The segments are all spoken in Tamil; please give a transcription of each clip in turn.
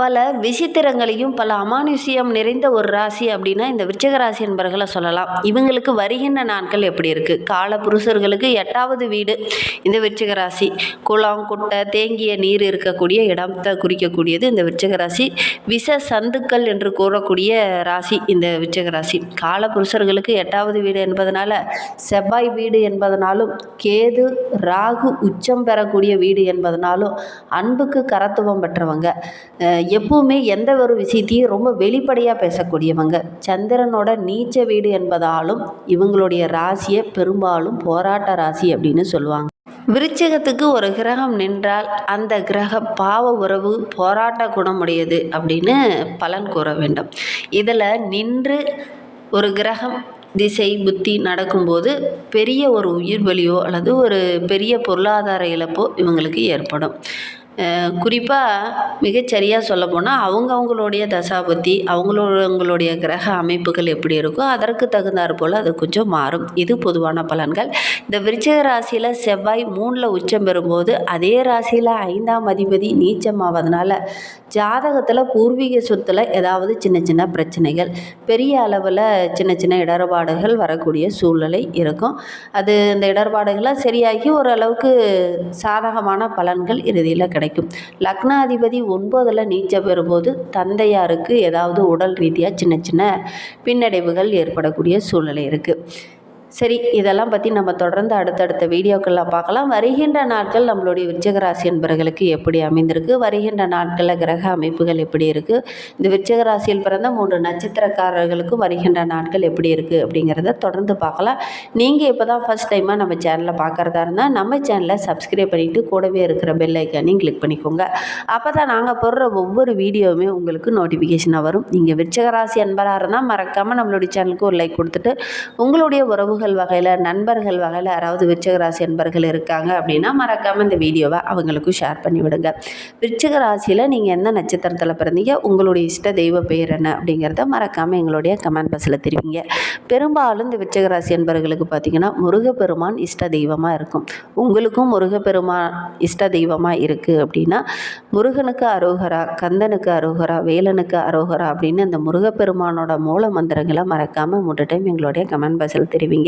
பல விசித்திரங்களையும் பல அமானுஷ்யம் நிறைந்த ஒரு ராசி அப்படின்னா இந்த விருச்சக ராசி என்பர்களை சொல்லலாம். இவங்களுக்கு வருகின்ற நாட்கள் எப்படி இருக்குது கால புருஷர்களுக்கு எட்டாவது வீடு இந்த விருச்சக ராசி குளம் குட்டை தேங்கிய நீர் இருக்கக்கூடிய இடத்தை குறிக்கக்கூடியது இந்த விருச்சக ராசி விஷ சந்துக்கள் என்று கூறக்கூடிய ராசி இந்த விருச்சக ராசி கால புருஷர்களுக்கு எட்டாவது வீடு என்பதனால செவ்வாய் வீடு என்பதனாலும் கேது ராகு உச்சம் பெறக்கூடிய வீடு என்பதனாலும் அன்புக்கு கரத்துவம் பெற்றவங்க. எப்பவுமே எந்த ஒரு விஷயத்தையும் ரொம்ப வெளிப்படையாக பேசக்கூடியவங்க. சந்திரனோட நீச்ச வீடு என்பதாலும் இவங்களுடைய ராசியை பெரும்பாலும் போராட்ட ராசி அப்படின்னு சொல்லுவாங்க. விருச்சகத்துக்கு ஒரு கிரகம் நின்றால் அந்த கிரக பாவ உறவு போராட்ட குணமுடையது அப்படின்னு பலன் கூற வேண்டும். இதில் நின்று ஒரு கிரகம் திசை புத்தி நடக்கும்போது பெரிய ஒரு உயிர் பலியோ அல்லது ஒரு பெரிய பொருளாதார இழப்போ இவங்களுக்கு ஏற்படும். குறிப்பாக மிகச்சரியாக சொல்லப்போனால் அவங்கவுங்களுடைய தசாபத்தி அவங்களவங்களுடைய கிரக அமைப்புகள் எப்படி இருக்கோ அதற்கு தகுந்தாற் போல் அது கொஞ்சம் மாறும். இது பொதுவான பலன்கள். இந்த விருச்சிக ராசியில் செவ்வாய் மூணில் உச்சம் பெறும்போது அதே ராசியில் ஐந்தாம் அதிபதி நீச்சமாவதுனால ஜாதகத்தில் பூர்வீக சொத்தில் ஏதாவது சின்ன சின்ன பிரச்சனைகள் பெரிய அளவில் சின்ன சின்ன இடர்பாடுகள் வரக்கூடிய சூழ்நிலை இருக்கும். அது இந்த இடர்பாடுகளை சரியாகி ஓரளவுக்கு சாதகமான பலன்கள் இறுதியில் கிடைக்கும். லக்னாதிபதி ஒன்பதில் நீச்சம் பெறும்போது தந்தையாருக்கு ஏதாவது உடல் ரீதியாக சின்ன சின்ன பின்னடைவுகள் ஏற்படக்கூடிய சூழ்நிலை இருக்குது சரி இதெல்லாம் பற்றி நம்ம தொடர்ந்து அடுத்தடுத்த வீடியோக்களில் பார்க்கலாம். வருகின்ற நாட்கள் நம்மளுடைய விருச்சகராசி என்பர்களுக்கு என்பவர்களுக்கு எப்படி அமைந்திருக்கு? வருகின்ற நாட்களில் கிரக அமைப்புகள் எப்படி இருக்குது இந்த விருச்சகராசியில் பிறந்த மூன்று நட்சத்திரக்காரர்களுக்கும் வருகின்ற நாட்கள் எப்படி இருக்குது அப்படிங்கிறத தொடர்ந்து பார்க்கலாம். நீங்கள் இப்போ தான் ஃபஸ்ட் டைமாக நம்ம சேனலை பார்க்குறதா இருந்தால் நம்ம சேனலை சப்ஸ்கிரைப் பண்ணிவிட்டு கூடவே இருக்கிற பெல் ஐக்கானையும் கிளிக் பண்ணிக்கோங்க. அப்போ தான் நாங்கள் போடுற ஒவ்வொரு வீடியோவுமே உங்களுக்கு நோட்டிஃபிகேஷனாக வரும். நீங்கள் விருச்சகராசி என்பராக அன்பராக இருந்தால் மறக்காமல் நம்மளுடைய சேனலுக்கு ஒரு லைக் கொடுத்துட்டு உங்களுடைய உறவு உறவுகள் வகையில் நண்பர்கள் வகையில் யாராவது விருச்சகராசி நண்பர்கள் இருக்காங்க அப்படின்னா மறக்காமல் இந்த வீடியோவை அவங்களுக்கும் ஷேர் பண்ணி விடுங்க. விருச்சிக ராசியில் நீங்கள் எந்த நட்சத்திரத்தில் பிறந்தீங்க உங்களுடைய இஷ்ட தெய்வ பெயர் என்ன அப்படிங்கிறத மறக்காமல் எங்களுடைய கமெண்ட் பாக்ஸில் தெரிவிங்க. பெரும்பாலும் இந்த விருச்சிக ராசி பார்த்தீங்கன்னா முருகப்பெருமான் இஷ்ட தெய்வமாக இருக்கும். உங்களுக்கும் முருகப்பெருமான் இஷ்ட தெய்வமாக இருக்குது அப்படின்னா முருகனுக்கு அரோகரா கந்தனுக்கு அரோகரா வேலனுக்கு அரோகரா அப்படின்னு அந்த முருகப்பெருமானோட மூல மந்திரங்களை மறக்காமல் மூன்று டைம் எங்களுடைய கமெண்ட் பாக்ஸில் தெரிவிங்க.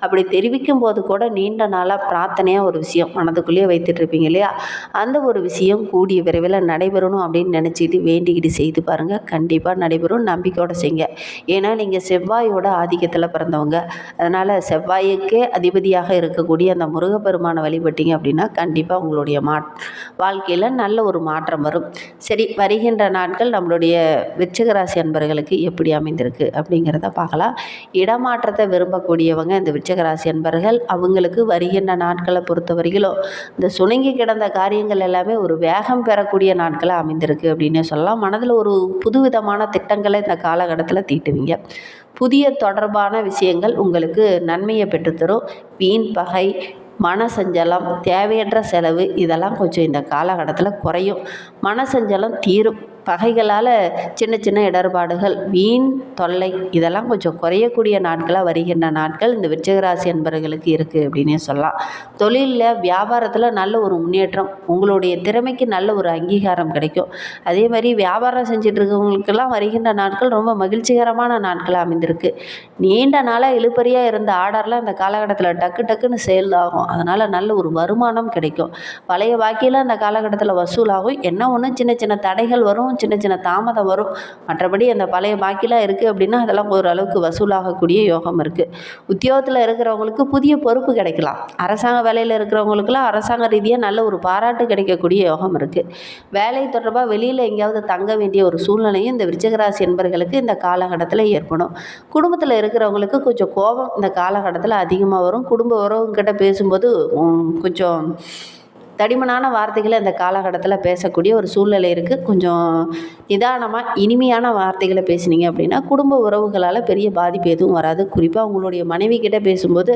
அப்படி தெரிவிக்கும் போது கூட நீண்ட நாளாக பிரார்த்தனையாக ஒரு விஷயம் மனதுக்குள்ளேயே வைத்துட்டு இருப்பீங்க இல்லையா? அந்த ஒரு விஷயம் கூடிய விரைவில் நடைபெறணும் அப்படின்னு நினச்சிக்கிட்டு வேண்டிக்கிட்டு செய்து பாருங்கள் கண்டிப்பாக நடைபெறும். நம்பிக்கையோட செய்யுங்க. ஏன்னா நீங்கள் செவ்வாயோட ஆதிக்கத்தில் பிறந்தவங்க. அதனால் செவ்வாய்க்கே அதிபதியாக இருக்கக்கூடிய அந்த முருகப்பெருமானை வழிபட்டீங்க அப்படின்னா கண்டிப்பாக உங்களுடைய மா வாழ்க்கையில் நல்ல ஒரு மாற்றம் வரும். சரி வருகின்ற நாட்கள் நம்மளுடைய விச்சகராசி அன்பர்களுக்கு எப்படி அமைந்திருக்கு அப்படிங்கிறத பார்க்கலாம். இடமாற்றத்தை விரும்பக்கூடிய விரும்பக்கூடியவங்க இந்த விருச்சகராசி அன்பர்கள். அவங்களுக்கு வருகின்ற நாட்களை பொறுத்த வரையிலும் இந்த சுணங்கி கிடந்த காரியங்கள் எல்லாமே ஒரு வேகம் பெறக்கூடிய நாட்களாக அமைந்திருக்கு அப்படின்னே சொல்லலாம். மனதில் ஒரு புதுவிதமான திட்டங்களை இந்த காலகட்டத்தில் தீட்டுவீங்க. புதிய தொடர்பான விஷயங்கள் உங்களுக்கு நன்மையை பெற்றுத்தரும். வீண் பகை மனசஞ்சலம் தேவையற்ற செலவு இதெல்லாம் கொஞ்சம் இந்த காலகட்டத்தில் குறையும். மனசஞ்சலம் தீரும். பகைகளால் சின்ன சின்ன இடர்பாடுகள் வீண் தொல்லை இதெல்லாம் கொஞ்சம் குறையக்கூடிய நாட்களாக வருகின்ற நாட்கள் இந்த விருச்சிக என்பவர்களுக்கு இருக்குது அப்படின்னே சொல்லலாம். தொழிலில் வியாபாரத்தில் நல்ல ஒரு முன்னேற்றம் உங்களுடைய திறமைக்கு நல்ல ஒரு அங்கீகாரம் கிடைக்கும். அதே மாதிரி வியாபாரம் செஞ்சுட்டு இருக்கவங்களுக்கெல்லாம் வருகின்ற நாட்கள் ரொம்ப மகிழ்ச்சிகரமான நாட்களாக அமைந்திருக்கு. நீண்ட நாளாக இழுப்பறியாக இருந்த ஆர்டர்லாம் இந்த காலகட்டத்தில் டக்கு டக்குன்னு சேல் ஆகும். அதனால் நல்ல ஒரு வருமானம் கிடைக்கும். பழைய பாக்கியெல்லாம் அந்த காலகட்டத்தில் வசூலாகும். என்ன ஒன்று சின்ன சின்ன தடைகள் வரும். சின்ன சின்ன தாமதம் வரும். மற்றபடி அந்த பழைய பாக்கிலாம் இருக்குது அப்படின்னா அதெல்லாம் ஓரளவுக்கு வசூலாகக்கூடிய யோகம் இருக்குது உத்தியோகத்தில் இருக்கிறவங்களுக்கு புதிய பொறுப்பு கிடைக்கலாம். அரசாங்க வேலையில் இருக்கிறவங்களுக்குலாம் அரசாங்க ரீதியாக நல்ல ஒரு பாராட்டு கிடைக்கக்கூடிய யோகம் இருக்குது வேலை தொடர்பாக வெளியில் எங்கேயாவது தங்க வேண்டிய ஒரு சூழ்நிலையும் இந்த விருச்சகராசி என்பர்களுக்கு இந்த காலகட்டத்தில் ஏற்படும். குடும்பத்தில் இருக்கிறவங்களுக்கு கொஞ்சம் கோபம் இந்த காலகட்டத்தில் அதிகமாக வரும். குடும்ப உறவுங்கிட்ட பேசும்போது கொஞ்சம் தடிமனான வார்த்தைகளை இந்த காலகட்டத்தில் பேசக்கூடிய ஒரு சூழ்நிலை இருக்குது கொஞ்சம் நிதானமாக இனிமையான வார்த்தைகளை பேசுனீங்க அப்படின்னா குடும்ப உறவுகளால் பெரிய பாதிப்பு எதுவும் வராது. குறிப்பாக உங்களுடைய மனைவி கிட்ட பேசும்போது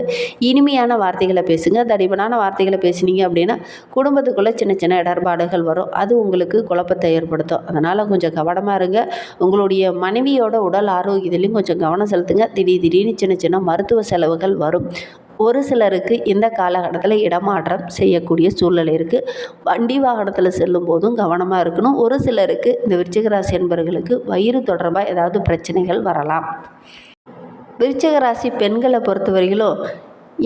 இனிமையான வார்த்தைகளை பேசுங்க. தடிமனான வார்த்தைகளை பேசுனீங்க அப்படின்னா குடும்பத்துக்குள்ளே சின்ன சின்ன இடர்பாடுகள் வரும். அது உங்களுக்கு குழப்பத்தை ஏற்படுத்தும். அதனால் கொஞ்சம் கவனமாக இருங்க. உங்களுடைய மனைவியோட உடல் ஆரோக்கியத்திலையும் கொஞ்சம் கவனம் செலுத்துங்க. திடீர் திடீர்னு சின்ன சின்ன மருத்துவ செலவுகள் வரும். ஒரு சிலருக்கு இந்த காலகட்டத்தில் இடமாற்றம் செய்யக்கூடிய சூழ்நிலை இருக்குது வண்டி வாகனத்தில் செல்லும் போதும் கவனமாக இருக்கணும். ஒரு சிலருக்கு இந்த விருச்சிக ராசி என்பவர்களுக்கு வயிறு தொடர்பாக ஏதாவது பிரச்சனைகள் வரலாம். விருச்சிக ராசி பெண்களை பொறுத்தவரையிலும்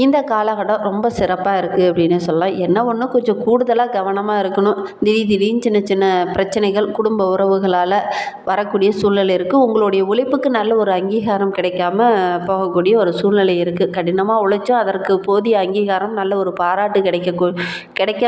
இந்த காலகட்டம் ரொம்ப சிறப்பாக இருக்குது அப்படின்னு சொல்லலாம். என்ன ஒன்று கொஞ்சம் கூடுதலாக கவனமாக இருக்கணும். திடீர் திடீர்னு சின்ன சின்ன பிரச்சனைகள் குடும்ப உறவுகளால் வரக்கூடிய சூழ்நிலை இருக்குது உங்களுடைய உழைப்புக்கு நல்ல ஒரு அங்கீகாரம் கிடைக்காம போகக்கூடிய ஒரு சூழ்நிலை இருக்குது கடினமாக உழைச்சும் அதற்கு போதிய அங்கீகாரம் நல்ல ஒரு பாராட்டு கிடைக்க கிடைக்க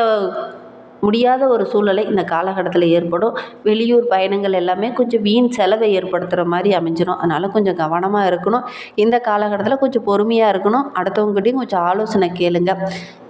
முடியாத ஒரு சூழ்நிலை இந்த காலகட்டத்தில் ஏற்படும். வெளியூர் பயணங்கள் எல்லாமே கொஞ்சம் வீண் செலவை ஏற்படுத்துகிற மாதிரி அமைஞ்சிடும் அதனால் கொஞ்சம் கவனமாக இருக்கணும். இந்த காலகட்டத்தில் கொஞ்சம் பொறுமையாக இருக்கணும். அடுத்தவங்ககிட்டையும் கொஞ்சம் ஆலோசனை கேளுங்க.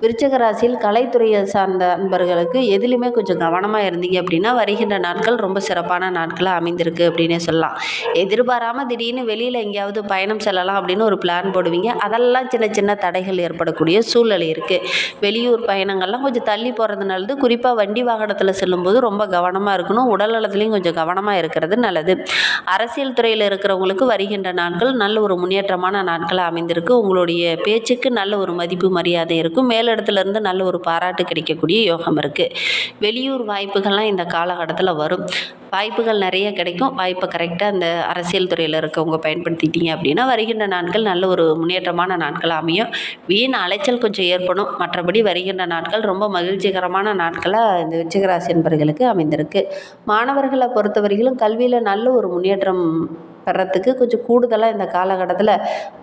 விருச்சக ராசியில் கலைத்துறையை சார்ந்த அன்பர்களுக்கு எதுலேயுமே கொஞ்சம் கவனமாக இருந்தீங்க அப்படின்னா வருகின்ற நாட்கள் ரொம்ப சிறப்பான நாட்களாக அமைந்திருக்கு அப்படின்னே சொல்லலாம். எதிர்பாராமல் திடீர்னு வெளியில் எங்கேயாவது பயணம் செல்லலாம் அப்படின்னு ஒரு பிளான் போடுவீங்க. அதெல்லாம் சின்ன சின்ன தடைகள் ஏற்படக்கூடிய சூழ்நிலை இருக்குது வெளியூர் பயணங்கள்லாம் கொஞ்சம் தள்ளி போகிறது நல்லது குறிப்பாக வண்டி வாகனத்தில் செல்லும்போது ரொம்ப கவனமாக இருக்கணும். உடல் நலத்துலேயும் கொஞ்சம் கவனமாக இருக்கிறது நல்லது. அரசியல் துறையில் இருக்கிறவங்களுக்கு வருகின்ற நாட்கள் நல்ல ஒரு முன்னேற்றமான நாட்களாக அமைந்திருக்கு. உங்களுடைய பேச்சுக்கு நல்ல ஒரு மதிப்பு மரியாதை இருக்கும். மேலிடத்துலேருந்து நல்ல ஒரு பாராட்டு கிடைக்கக்கூடிய யோகம் இருக்குது வெளியூர் வாய்ப்புகள்லாம் இந்த காலகட்டத்தில் வரும். வாய்ப்புகள் நிறைய கிடைக்கும். வாய்ப்பை கரெக்டாக அந்த அரசியல் துறையில் இருக்கவங்க பயன்படுத்திட்டீங்க அப்படின்னா வருகின்ற நாட்கள் நல்ல ஒரு முன்னேற்றமான நாட்கள் அமையும். வீண் அலைச்சல் கொஞ்சம் ஏற்படும். மற்றபடி வருகின்ற நாட்கள் ரொம்ப மகிழ்ச்சிகரமான நாட்களாக இந்த விச்சகராசி என்பவர்களுக்கு அமைந்திருக்கு. மாணவர்களை பொறுத்தவரையிலும் கல்வியில் நல்ல ஒரு முன்னேற்றம் பெறத்துக்கு கொஞ்சம் கூடுதலாக இந்த காலகட்டத்தில்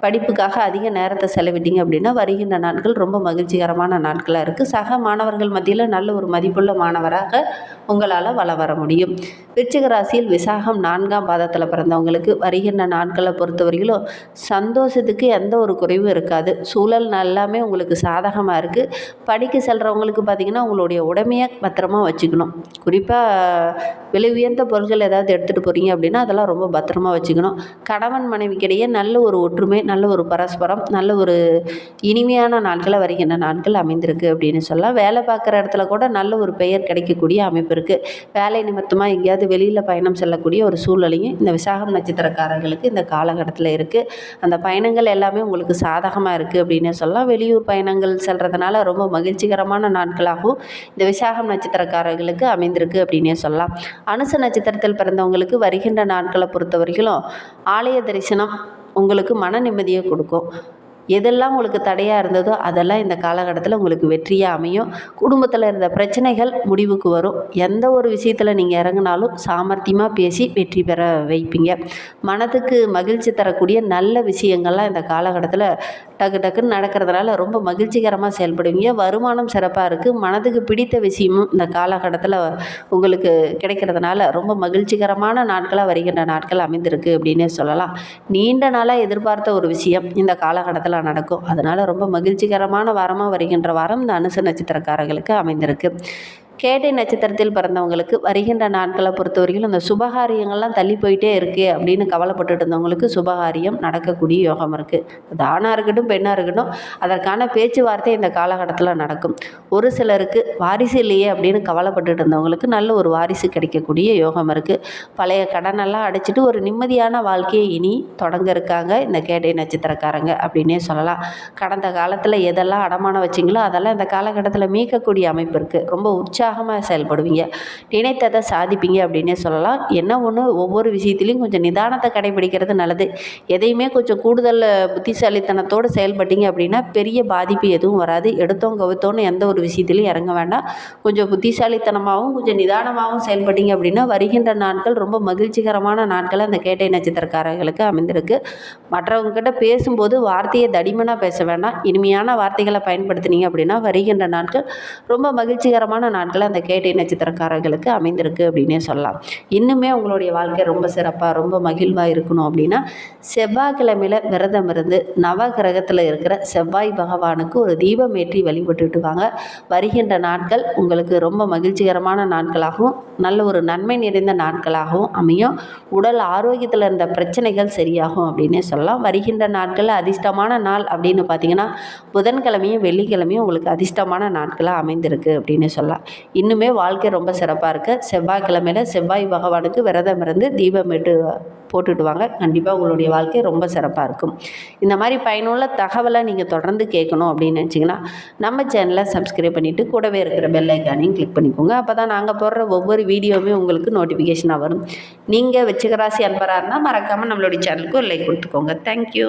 படிப்புக்காக அதிக நேரத்தை செலவிட்டீங்க அப்படின்னா வருகின்ற நாட்கள் ரொம்ப மகிழ்ச்சிகரமான நாட்களாக இருக்குது சக மாணவர்கள் மத்தியில் நல்ல ஒரு மதிப்புள்ள மாணவராக உங்களால் வள வர முடியும். விருச்சிக ராசியில் விசாகம் நான்காம் பாதத்தில் பிறந்தவங்களுக்கு வருகின்ற நாட்களை பொறுத்தவரையிலும் சந்தோஷத்துக்கு எந்த ஒரு குறைவும் இருக்காது. சூழல் எல்லாமே உங்களுக்கு சாதகமாக இருக்குது படிக்க செல்கிறவங்களுக்கு பார்த்திங்கன்னா உங்களுடைய உடமையை பத்திரமா வச்சுக்கணும். குறிப்பாக விலை உயர்ந்த பொருட்கள் ஏதாவது எடுத்துகிட்டு போகிறீங்க அப்படின்னா அதெல்லாம் ரொம்ப பத்திரமா வச்சுக்கணும் கணவன் மனைவிக்கிடையே நல்ல ஒரு ஒற்றுமை நல்ல ஒரு பரஸ்பரம் நல்ல ஒரு இனிமையான நாட்களை வருகின்ற நாட்கள் அமைந்திருக்கு அப்படின்னு சொல்லலாம். வேலை பார்க்குற இடத்துல கூட நல்ல ஒரு பெயர் கிடைக்கக்கூடிய அமைப்பு இருக்குது வேலை நிமித்தமாக எங்கேயாவது வெளியில் பயணம் செல்லக்கூடிய ஒரு சூழ்நிலையும் இந்த விசாகம் நட்சத்திரக்காரர்களுக்கு இந்த காலகட்டத்தில் இருக்குது அந்த பயணங்கள் எல்லாமே உங்களுக்கு சாதகமாக இருக்குது அப்படின்னு சொல்லலாம். வெளியூர் பயணங்கள் செல்கிறதுனால ரொம்ப மகிழ்ச்சிகரமான நாட்களாகவும் இந்த விசாகம் நட்சத்திரக்காரர்களுக்கு அமைந்திருக்கு அப்படின்னே சொல்லலாம். அனுச நட்சத்திரத்தில் பிறந்தவங்களுக்கு வருகின்ற நாட்களை பொறுத்த வரைக்கும் ஆலய தரிசனம் உங்களுக்கு மன நிம்மதியை கொடுக்கும். எதெல்லாம் உங்களுக்கு தடையாக இருந்ததோ அதெல்லாம் இந்த காலகட்டத்தில் உங்களுக்கு வெற்றியாக அமையும். குடும்பத்தில் இருந்த பிரச்சனைகள் முடிவுக்கு வரும். எந்த ஒரு விஷயத்தில் நீங்கள் இறங்குனாலும் சாமர்த்தியமாக பேசி வெற்றி பெற வைப்பீங்க. மனதுக்கு மகிழ்ச்சி தரக்கூடிய நல்ல விஷயங்கள்லாம் இந்த காலகட்டத்தில் டக்கு டக்குன்னு நடக்கிறதுனால ரொம்ப மகிழ்ச்சிகரமாக செயல்படுவீங்க. வருமானம் சிறப்பாக இருக்குது மனதுக்கு பிடித்த விஷயமும் இந்த காலகட்டத்தில் உங்களுக்கு கிடைக்கிறதுனால ரொம்ப மகிழ்ச்சிகரமான நாட்களாக வருகின்ற நாட்கள் அமைந்திருக்கு அப்படின்னே சொல்லலாம். நீண்ட நாளாக எதிர்பார்த்த ஒரு விஷயம் இந்த காலகட்டத்தில் நடக்கும். அதனால் ரொம்ப மகிழ்ச்சிகரமான வாரமாக வருகின்ற வாரம் இந்த அனுச நட்சத்திரக்காரர்களுக்கு அமைந்திருக்கு. கேட்டை நட்சத்திரத்தில் பிறந்தவங்களுக்கு வருகின்ற நாட்களை பொறுத்தவரைக்கும் இந்த சுபகாரியங்கள்லாம் தள்ளி போயிட்டே இருக்கே அப்படின்னு கவலைப்பட்டுட்டு இருந்தவங்களுக்கு சுபகாரியம் நடக்கக்கூடிய யோகம் இருக்குது தானாக இருக்கட்டும் பெண்ணாக இருக்கட்டும் அதற்கான பேச்சுவார்த்தை இந்த காலகட்டத்தில் நடக்கும். ஒரு சிலருக்கு வாரிசு இல்லையே அப்படின்னு கவலைப்பட்டுட்டு இருந்தவங்களுக்கு நல்ல ஒரு வாரிசு கிடைக்கக்கூடிய யோகம் இருக்குது பழைய கடனெல்லாம் அடைச்சிட்டு ஒரு நிம்மதியான வாழ்க்கையை இனி தொடங்க இருக்காங்க இந்த கேட்டை நட்சத்திரக்காரங்க அப்படின்னே சொல்லலாம். கடந்த காலத்தில் எதெல்லாம் அடமானம் வச்சிங்களோ அதெல்லாம் இந்த காலகட்டத்தில் மீட்கக்கூடிய அமைப்பு இருக்குது ரொம்ப உற்சாக உற்சாகமாக செயல்படுவீங்க. நினைத்ததை சாதிப்பீங்க அப்படின்னே சொல்லலாம். என்ன ஒன்று ஒவ்வொரு விஷயத்துலையும் கொஞ்சம் நிதானத்தை கடைபிடிக்கிறது நல்லது. எதையுமே கொஞ்சம் கூடுதல் புத்திசாலித்தனத்தோடு செயல்பட்டீங்க அப்படின்னா பெரிய பாதிப்பு எதுவும் வராது. எடுத்தோம் கவுத்தோன்னு எந்த ஒரு விஷயத்துலையும் இறங்க வேண்டாம். கொஞ்சம் புத்திசாலித்தனமாகவும் கொஞ்சம் நிதானமாகவும் செயல்பட்டீங்க அப்படின்னா வருகின்ற நாட்கள் ரொம்ப மகிழ்ச்சிகரமான நாட்கள் அந்த கேட்டை நட்சத்திரக்காரர்களுக்கு அமைந்திருக்கு. மற்றவங்ககிட்ட பேசும்போது வார்த்தையை தடிமனாக பேச வேண்டாம். இனிமையான வார்த்தைகளை பயன்படுத்தினீங்க அப்படின்னா வருகின்ற நாட்கள் ரொம்ப மகிழ்ச்சிகரமான நாட்கள் அந்த கேட்டை நட்சத்திரக்காரர்களுக்கு அமைந்திருக்கு அப்படின்னே சொல்லலாம். இன்னுமே உங்களுடைய வாழ்க்கை ரொம்ப சிறப்பாக ரொம்ப மகிழ்வாக இருக்கணும் அப்படின்னா செவ்வாய்க்கிழமையில் விரதம் இருந்து நவகிரகத்தில் இருக்கிற செவ்வாய் பகவானுக்கு ஒரு தீபம் ஏற்றி வழிபட்டுட்டு வாங்க வருகின்ற நாட்கள் உங்களுக்கு ரொம்ப மகிழ்ச்சிகரமான நாட்களாகவும் நல்ல ஒரு நன்மை நிறைந்த நாட்களாகவும் அமையும். உடல் ஆரோக்கியத்தில் இருந்த பிரச்சனைகள் சரியாகும் அப்படின்னே சொல்லலாம். வருகின்ற நாட்களில் அதிர்ஷ்டமான நாள் அப்படின்னு பார்த்தீங்கன்னா புதன்கிழமையும் வெள்ளிக்கிழமையும் உங்களுக்கு அதிர்ஷ்டமான நாட்களாக அமைந்திருக்கு அப்படின்னு சொல்லலாம். இன்னுமே வாழ்க்கை ரொம்ப சிறப்பாக இருக்குது செவ்வாய்க்கிழமையில செவ்வாய் பகவானுக்கு விரதம் இருந்து தீபம் எட்டு போட்டுட்டு வாங்க கண்டிப்பாக உங்களுடைய வாழ்க்கை ரொம்ப சிறப்பாக இருக்கும். இந்த மாதிரி பயனுள்ள தகவலை நீங்கள் தொடர்ந்து கேட்கணும் அப்படின்னு நினச்சிங்கன்னா நம்ம சேனலை சப்ஸ்கிரைப் பண்ணிவிட்டு கூடவே இருக்கிற பெல் ஐக்கானையும் கிளிக் பண்ணிக்கோங்க. அப்போ தான் நாங்கள் போடுற ஒவ்வொரு வீடியோவுமே உங்களுக்கு நோட்டிஃபிகேஷனாக வரும். நீங்கள் வச்சுக்கராசி அன்பராக இருந்தால் மறக்காமல் நம்மளுடைய சேனலுக்கு ஒரு லைக் கொடுத்துக்கோங்க. தேங்க்யூ